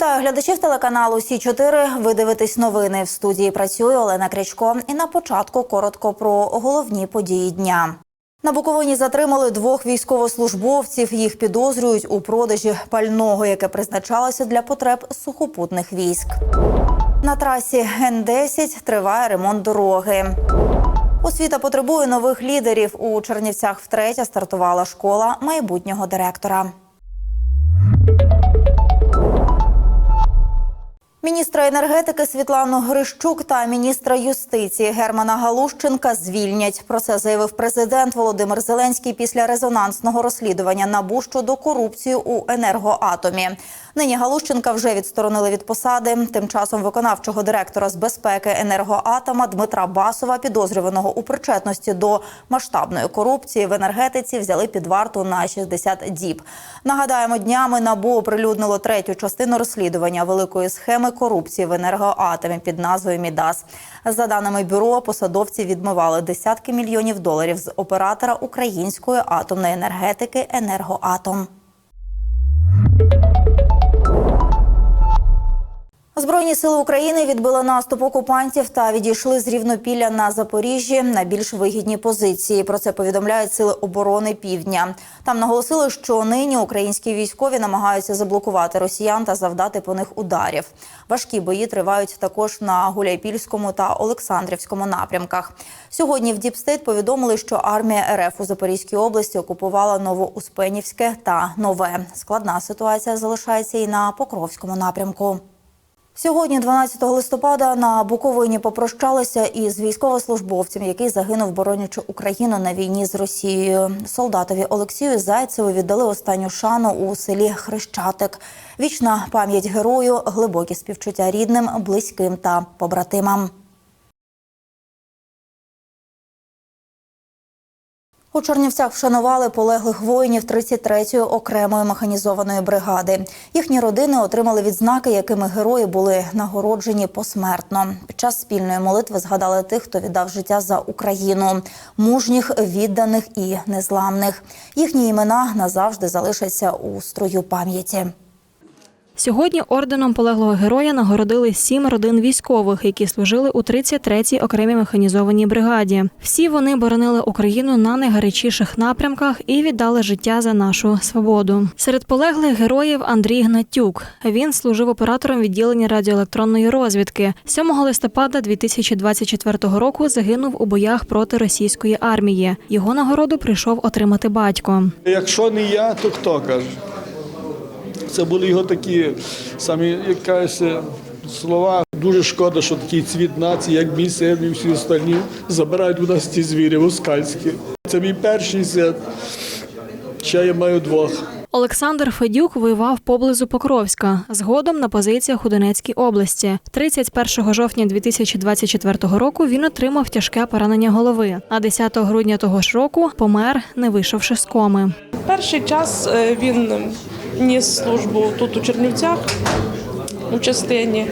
Вітаю глядачів телеканалу Сі 4 Ви дивитесь новини. В студії працює Олена Крячко. І на початку коротко про головні події дня. На Буковині затримали двох військовослужбовців. Їх підозрюють у продажі пального, яке призначалося для потреб сухопутних військ. На трасі Н-10 триває ремонт дороги. Освіта потребує нових лідерів. У Чернівцях втретє стартувала школа майбутнього директора. Міністра енергетики Світлану Грищук та міністра юстиції Германа Галущенка звільнять. Про це заявив президент Володимир Зеленський після резонансного розслідування НАБУ щодо корупції у енергоатомі. Нині Галущенка вже відсторонили від посади. Тим часом виконавчого директора з безпеки енергоатома Дмитра Басова, підозрюваного у причетності до масштабної корупції в енергетиці, взяли під варту на 60 діб. Нагадаємо, днями НАБУ оприлюднило третю частину розслідування великої схеми корупції в енергоатомі під назвою Мідас. За даними бюро, посадовці відмивали десятки мільйонів доларів з оператора української атомної енергетики Енергоатом. Збройні сили України відбили наступ окупантів та відійшли з рівнопілля на Запоріжжі на більш вигідні позиції. Про це повідомляють сили оборони Півдня. Там наголосили, що нині українські військові намагаються заблокувати росіян та завдати по них ударів. Важкі бої тривають також на Гуляйпільському та Олександрівському напрямках. Сьогодні в Діпстейт повідомили, що армія РФ у Запорізькій області окупувала Новоуспенівське та Нове. Складна ситуація залишається і на Покровському напрямку. Сьогодні, 12 листопада, на Буковині попрощалися із військовослужбовцем, який загинув, боронячи Україну на війні з Росією. Солдатові Олексію Зайцеву віддали останню шану у селі Хрещатик. Вічна пам'ять герою, глибокі співчуття рідним, близьким та побратимам. У Чернівцях вшанували полеглих воїнів 33-ї окремої механізованої бригади. Їхні родини отримали відзнаки, якими герої були нагороджені посмертно. Під час спільної молитви згадали тих, хто віддав життя за Україну, мужніх, відданих і незламних. Їхні імена назавжди залишаться у строю пам'яті. Сьогодні орденом полеглого героя нагородили сім родин військових, які служили у 33-й окремій механізованій бригаді. Всі вони боронили Україну на найгарячіших напрямках і віддали життя за нашу свободу. Серед полеглих героїв Андрій Гнатюк. Він служив оператором відділення радіоелектронної розвідки. 7 листопада 2024 року загинув у боях проти російської армії. Його нагороду прийшов отримати батько. Якщо не я, то хто каже? Це були його такі самі якась слова. Дуже шкода, що такий цвіт нації, як мій син і всі остальні, забирають у нас ці звірі москальські. Це мій перший син. Ще я маю двох. Олександр Федюк воював поблизу Покровська, згодом на позиціях у Донецькій області. 31 жовтня 2024 року він отримав тяжке поранення голови, а 10 грудня того ж року помер, не вийшовши з коми. Перший час е, він ніс службу тут у Чернівцях у частині.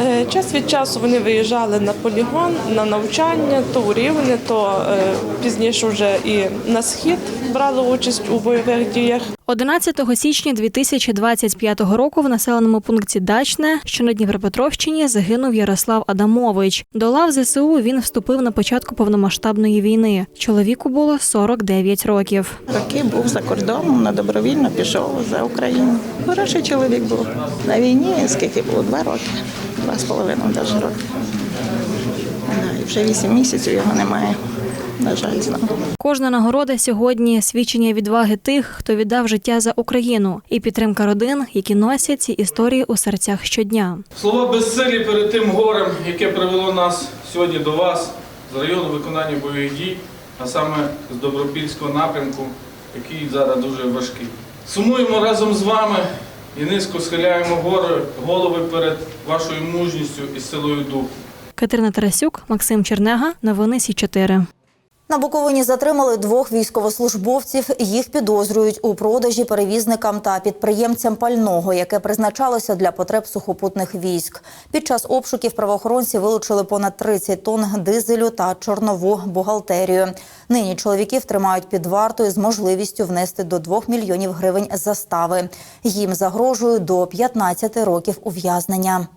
Е, Час від часу вони виїжджали на полігон, на навчання, то у Рівне, то е, пізніше вже і на схід брали участь у бойових діях. 11 січня 2025 року в населеному пункті Дачне, що на Дніпропетровщині, загинув Ярослав Адамович. До лав ЗСУ він вступив на початку повномасштабної війни. Чоловіку було 49 років. Роки був за кордоном, на добровільно пішов за Україну. Хороший чоловік був. На війні скільки було? Два роки, два з половиною навіть роки. І вже вісім місяців його немає. На жаль, знову. Кожна нагорода сьогодні свідчення відваги тих, хто віддав життя за Україну, і підтримка родин, які носять ці історії у серцях щодня. Слова безсилі перед тим горем, яке привело нас сьогодні до вас з району виконання бойових дій, а саме з Добропільського напрямку, який зараз дуже важкий. Сумуємо разом з вами і низько схиляємо гори, голови перед вашою мужністю і силою духу. Катерина Тарасюк, Максим Чернега, новини Сі 4 На Буковині затримали двох військовослужбовців. Їх підозрюють у продажі перевізникам та підприємцям пального, яке призначалося для потреб сухопутних військ. Під час обшуків правоохоронці вилучили понад 30 тонн дизелю та чорнову бухгалтерію. Нині чоловіків тримають під вартою з можливістю внести до 2 мільйонів гривень застави. Їм загрожує до 15 років ув'язнення.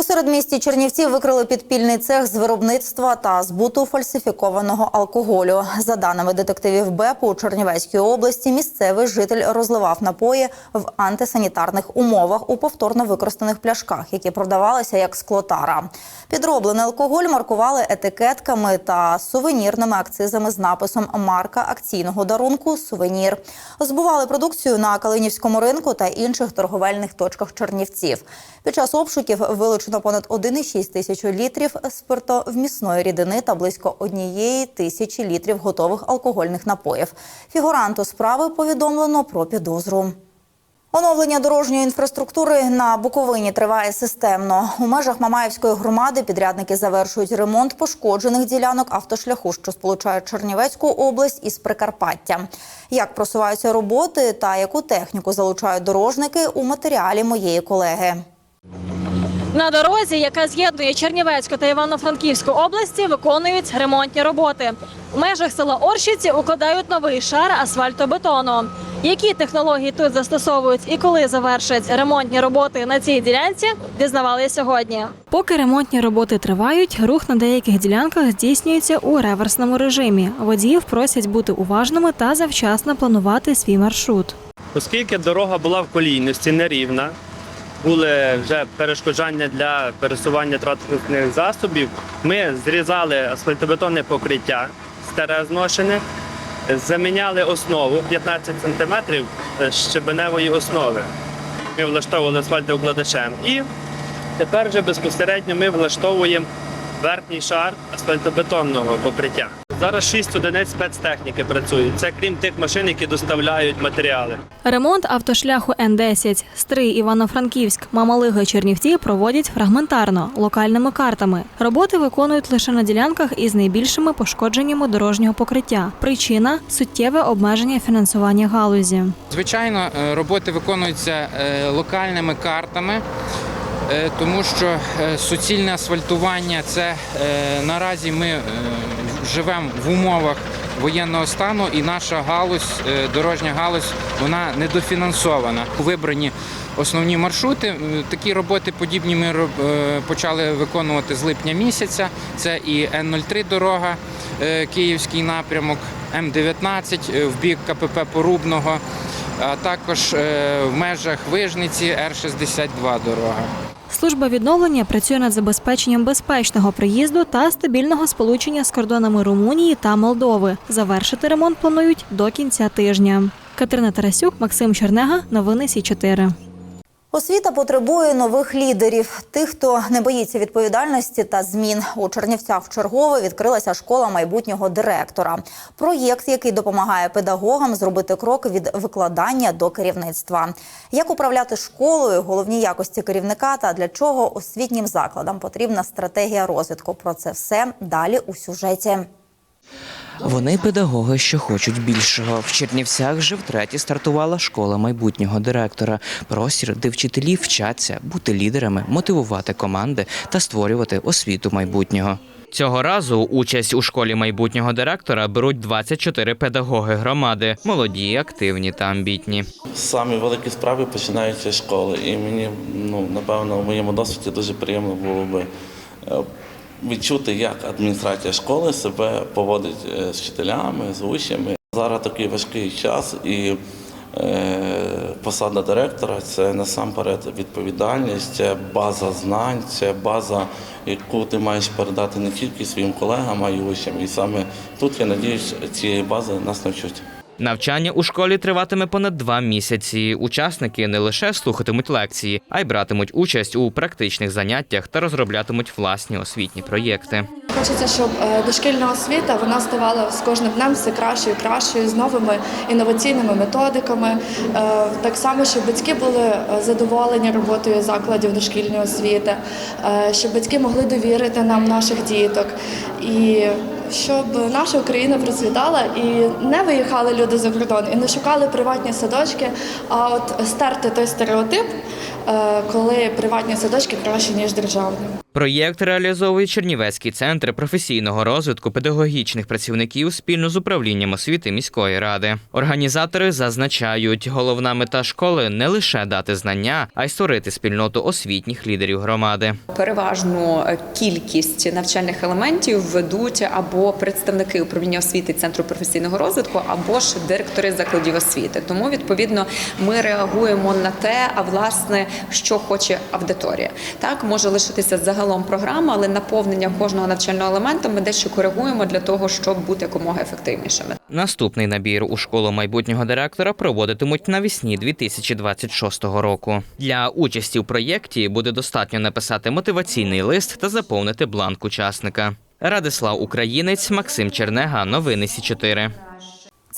У середмісті Чернівців викрили підпільний цех з виробництва та збуту фальсифікованого алкоголю. За даними детективів БЕПу у Чернівецькій області, місцевий житель розливав напої в антисанітарних умовах у повторно використаних пляшках, які продавалися як склотара. Підроблений алкоголь маркували етикетками та сувенірними акцизами з написом марка акційного дарунку Сувенір. Збували продукцію на Калинівському ринку та інших торговельних точках Чернівців. Під час обшуків вилучено понад 1,6 тисяч літрів спиртовмісної рідини та близько однієї тисячі літрів готових алкогольних напоїв. Фігуранту справи повідомлено про підозру. Оновлення дорожньої інфраструктури на Буковині триває системно. У межах Мамаївської громади підрядники завершують ремонт пошкоджених ділянок автошляху, що сполучають Чернівецьку область із Прикарпаття. Як просуваються роботи та яку техніку залучають дорожники у матеріалі моєї колеги. На дорозі, яка з'єднує Чернівецьку та Івано-Франківську області, виконують ремонтні роботи. У межах села Орщиці укладають новий шар асфальтобетону. Які технології тут застосовують і коли завершать ремонтні роботи на цій ділянці, дізнавалися сьогодні. Поки ремонтні роботи тривають, рух на деяких ділянках здійснюється у реверсному режимі. Водіїв просять бути уважними та завчасно планувати свій маршрут. Оскільки дорога була в колійності нерівна, були вже перешкоджання для пересування транспортних засобів, ми зрізали асфальтобетонне покриття старе зношене, заміняли основу 15 см щебеневої основи. Ми влаштовували асфальтоукладачем. І тепер вже безпосередньо ми влаштовуємо верхній шар асфальтобетонного покриття. Зараз шість одиниць спецтехніки працюють. Це крім тих машин, які доставляють матеріали. Ремонт автошляху Н-10 Стрий Івано-Франківськ, Мамалига Чернівці проводять фрагментарно локальними картами. Роботи виконують лише на ділянках із найбільшими пошкодженнями дорожнього покриття. Причина суттєве обмеження фінансування галузі. Звичайно, е, роботи виконуються е, локальними картами, е, тому що суцільне асфальтування це наразі ми живемо в умовах воєнного стану, і наша галузь, е, дорожня галузь, вона недофінансована. Вибрані основні маршрути. Е, Такі роботи подібні ми е, почали виконувати з липня місяця. Це і Н-03 дорога, Київський напрямок, М-19 е, в бік КПП Порубного, а також в межах Вижниці Р-62 дорога. Служба відновлення працює над забезпеченням безпечного приїзду та стабільного сполучення з кордонами Румунії та Молдови. Завершити ремонт планують до кінця тижня. Катерина Тарасюк, Максим Чернега, новини Сі 4 Освіта потребує нових лідерів, тих, хто не боїться відповідальності та змін. У Чернівцях вчергове відкрилася школа майбутнього директора. Проєкт, який допомагає педагогам зробити крок від викладання до керівництва. Як управляти школою, головні якості керівника та для чого освітнім закладам потрібна стратегія розвитку. Про це все далі у сюжеті. Вони педагоги, що хочуть більшого. В Чернівцях же втретє стартувала школа майбутнього директора. Простір, де вчителі вчаться бути лідерами, мотивувати команди та створювати освіту майбутнього. Цього разу участь у школі майбутнього директора беруть 24 педагоги громади, молоді, активні та амбітні. Самі великі справи починаються з школи. І мені, ну, напевно, в моєму досвіді дуже приємно було би е, відчути, як адміністрація школи себе поводить е, з вчителями, з учнями. Зараз такий важкий час, і е, посада директора це насамперед відповідальність, це база знань, це база, яку ти маєш передати не тільки своїм колегам, а й учням. І саме тут, я надіюсь, цієї бази нас навчать. Навчання у школі триватиме понад два місяці. Учасники не лише слухатимуть лекції, а й братимуть участь у практичних заняттях та розроблятимуть власні освітні проєкти. Хочеться, щоб е, дошкільна освіта вона ставала з кожним днем все кращою кращою з новими інноваційними методиками. Е, Так само, щоб батьки були е, задоволені роботою закладів дошкільної освіти, щоб батьки могли довірити нам наших діток. І щоб наша Україна процвітала і не виїхали люди за кордон, і не шукали приватні садочки, а от стерти той стереотип, коли приватні садочки краще ніж державні. Проєкт реалізовує Чернівецький центр професійного розвитку педагогічних працівників спільно з управлінням освіти міської ради. Організатори зазначають, головна мета школи не лише дати знання, а й створити спільноту освітніх лідерів громади. Переважну е, кількість навчальних елементів ведуть або представники управління освіти центру професійного розвитку, або ж директори закладів освіти. Тому відповідно ми реагуємо на те, а власне, що хоче аудиторія. Так може лишитися загалом програма, але наповнення кожного навчального елемента ми дещо коригуємо для того, щоб бути якомога ефективнішими. Наступний набір у школу майбутнього директора проводитимуть навесні 2026 року. Для участі в проєкті буде достатньо написати мотиваційний лист та заповнити бланк учасника. Радислав Українець, Максим Чернега, новини Сі 4